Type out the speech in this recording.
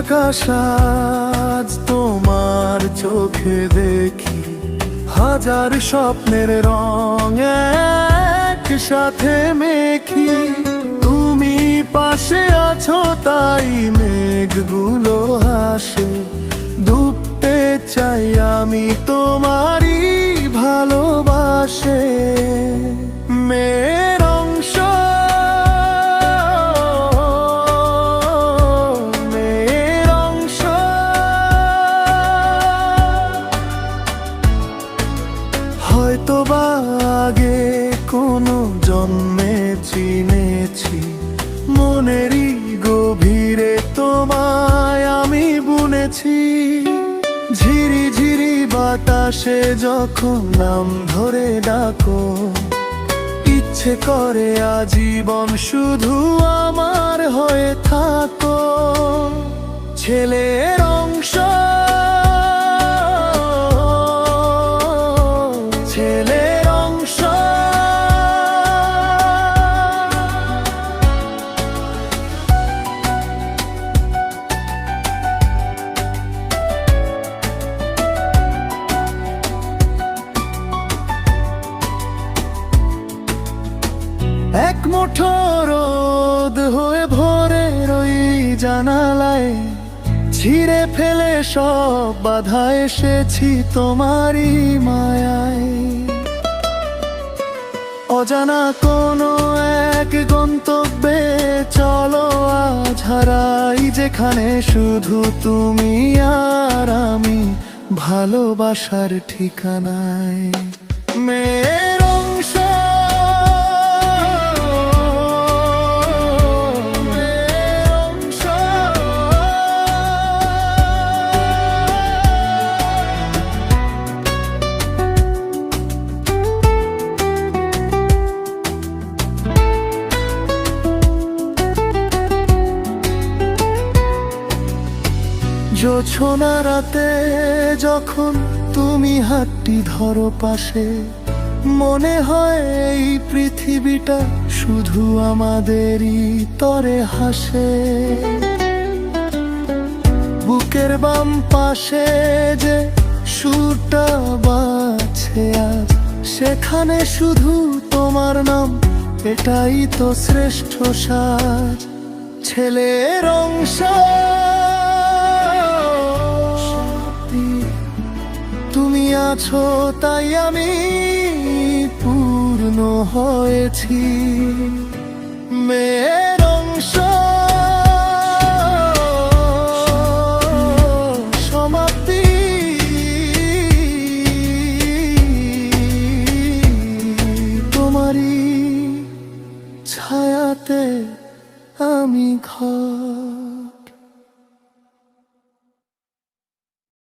আকাশ আজ তোমার চোখে দেখি। হাজার স্বপ্নের রং একসাথে মেখি। তুমি পাশে আছো, তাই মেঘগুলো হাসে। ডুবতে চাই আমি তোমারই কোনো জন্মে চিনেছি, মনেরই গভীরে তোমায় আমি বুনেছি। ঝিরি ঝিরি বাতাসে যখন নাম ধরে ডাকো, ইচ্ছে করে আজীবন শুধু আমার হয়ে থাকো। ছেলের মুঠো রোদ হয়ে ভোরে রই জানালায়। ছিঁড়ে ফেলে সব বাধা এসেছি তোমারই মায়ায়। অজানা কোনো এক গন্তব্যে চলো আজ হারাই যেখানে শুধু তুমি আর আমি। ভালোবাসার ঠিকানায়। মেয়ের জোছনা রাতে যখন তুমি হাতটি ধরো পাশে? মনে হয় এই পৃথিবীটা শুধু আমাদেরই তরে হাসে। বুকের বাম পাশে যে সুরটা বাছে আজ, সেখানে শুধু তোমার নাম, এটাই তো শ্রেষ্ঠ সাজ। ছেলের অংশ আছো তাই আমি পূর্ণ হয়েছি। মেয়ের অংশ। সমাপ্তি। তোমারই ছায়াতে আমি ঘর।